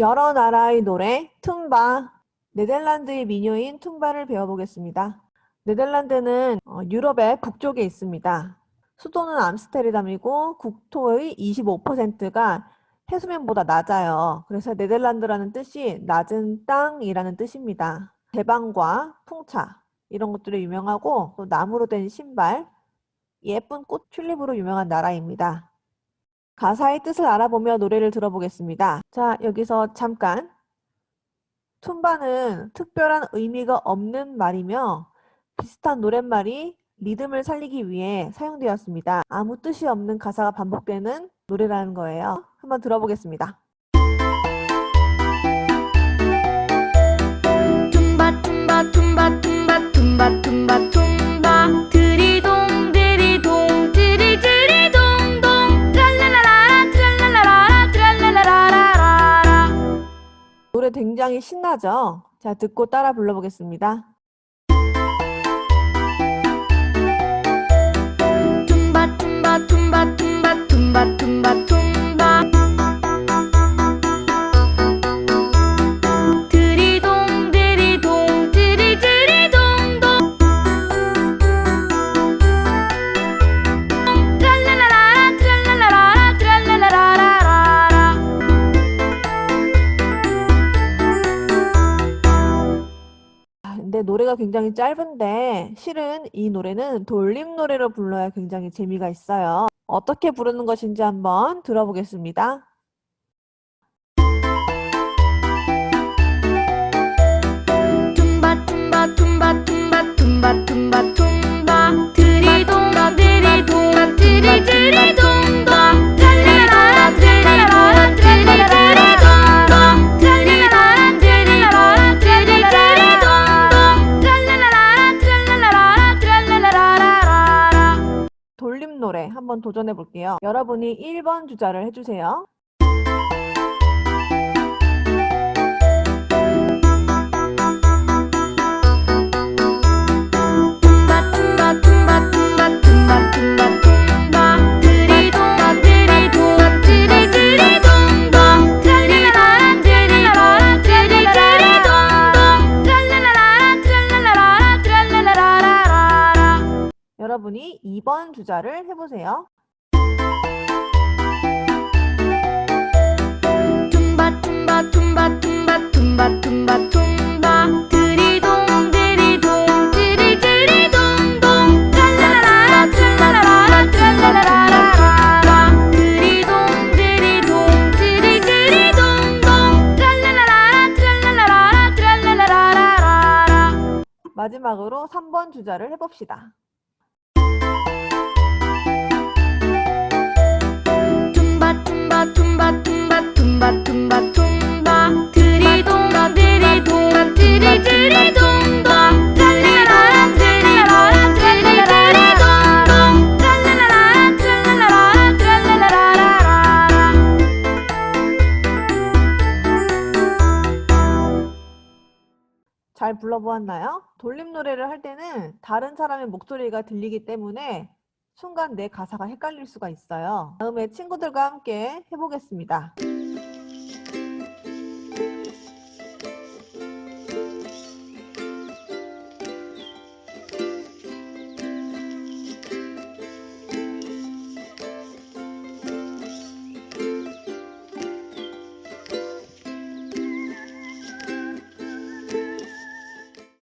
여러 나라의 노래, 툼바. 네덜란드의 민요인 툼바를 배워보겠습니다. 네덜란드는 어, 유럽의 북쪽에 있습니다. 수도는 암스테르담이고 국토의 25%가 해수면보다 낮아요. 그래서 네덜란드라는 뜻이 낮은 땅이라는 뜻입니다. 대방과 풍차 이런 것들이 유명하고 또 나무로 된 신발, 예쁜 꽃 튤립으로 유명한 나라입니다. 가사의 뜻을 알아보며 노래를 들어보겠습니다. 자, 여기서 잠깐. 툼바는 특별한 의미가 없는 말이며 비슷한 노랫말이 리듬을 살리기 위해 사용되었습니다. 아무 뜻이 없는 가사가 반복되는 노래라는 거예요. 한번 들어보겠습니다. tumba tumba tumba tumba tumba tumba tumba 굉장히 신나죠? 자, 듣고 따라 불러보겠습니다. tumba tumba tumba tumba tumba tumba tumba 아, 근데 노래가 굉장히 짧은데 실은 이 노래는 돌림 노래로 불러야 굉장히 재미가 있어요. 어떻게 부르는 것인지 한번 들어보겠습니다. 한번 도전해 볼게요. 여러분이 1번 주자를 해주세요. 여러분이 2번 주자를 해보세요. 드리동 드리동 드리 드리 동동. 드리동 드리동 드리 드리 동동. 트랄라라 트랄라라라 트랄라라라라라. 마지막으로 3번 주자를 해봅시다. 잘 불러보았나요? 돌림 노래를 할 때는 다른 사람의 목소리가 들리기 때문에 순간 내 가사가 헷갈릴 수가 있어요. 다음에 친구들과 함께 해보겠습니다.